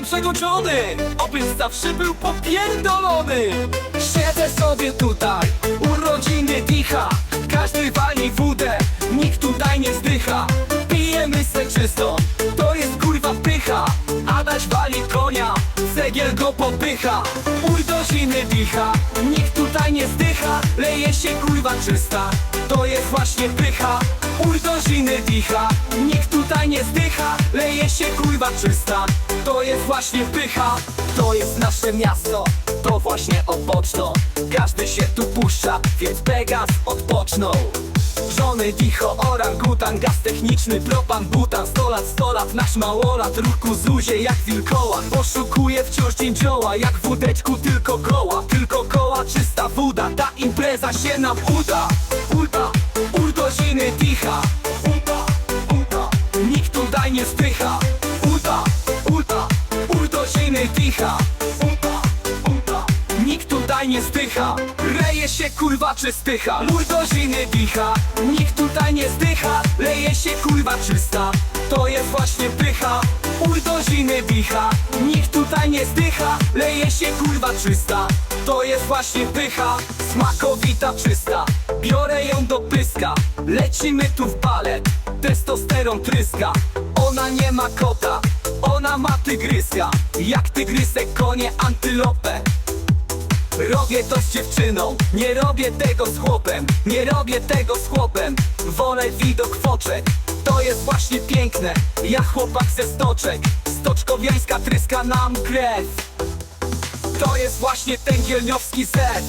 lepszego Johnny Obym zawsze był popierdolony. Siedzę sobie tutaj, urodziny dicha Każdy wali wódę, nikt tutaj nie zdycha. Pijemy se czysto, to jest kurwa pycha. Adaś wali konia, cegiel go popycha. Urodziny dicha, nikt tutaj nie zdycha. Leje się kurwa czysta, to jest właśnie pycha. Urodziny dicha, nikt tutaj Leje się kurwa czysta, to jest właśnie pycha. To jest nasze miasto, to właśnie opoczno Każdy się tu puszcza, więc Pegas odpocznął Żony dicho, orangutan, gaz techniczny, propan, butan 100 lat, 100 lat, nasz małolat Ruchu zuzie jak wilkołak Poszukuje wciąż dzięcioła Jak w wódeczku tylko koła Tylko koła, czysta woda Ta impreza się nam uda. Uda, urodziny dicha tutaj nie spycha. Uda, uda Urodziny dicha Uda, uda Nikt tutaj nie zdycha Leje się kurwa czy stycha Urodziny dicha Nikt tutaj nie zdycha. Leje się kurwa czysta. To jest właśnie pycha. Urodziny dicha Nikt tutaj nie zdycha. Leje się kurwa czysta. To jest właśnie pycha. Smakowita czysta. Biorę ją do pyska. Lecimy tu w balet. Testosteron tryska Ona nie ma kota Ona ma tygryska Jak tygrysek konie antylopę. Robię to z dziewczyną, nie robię tego z chłopem. Nie robię tego z chłopem, wolę widok foczek. To jest właśnie piękne, ja chłopak ze stoczek. Stoczkowiańska tryska nam krew. To jest właśnie ten gielniowski set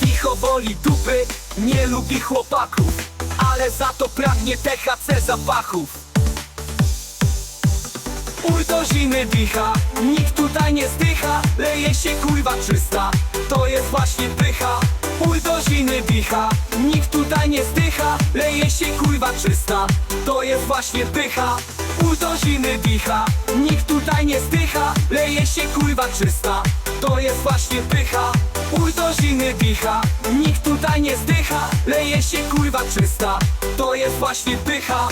Ticho woli dupy, nie lubi chłopaków. Ale za to pragnie THC zapachów Urodziny dicha, nikt tutaj nie zdycha Leje się kurwa czysta, to jest właśnie pycha. Urodziny dicha, nikt tutaj nie zdycha Leje się kurwa czysta, to jest właśnie pycha. Urodziny dicha, nikt tutaj nie zdycha Leje się kurwa czysta, to jest właśnie pycha. Urodziny dicha, nikt tutaj nie zdycha Leje się kurwa czysta, to jest właśnie pycha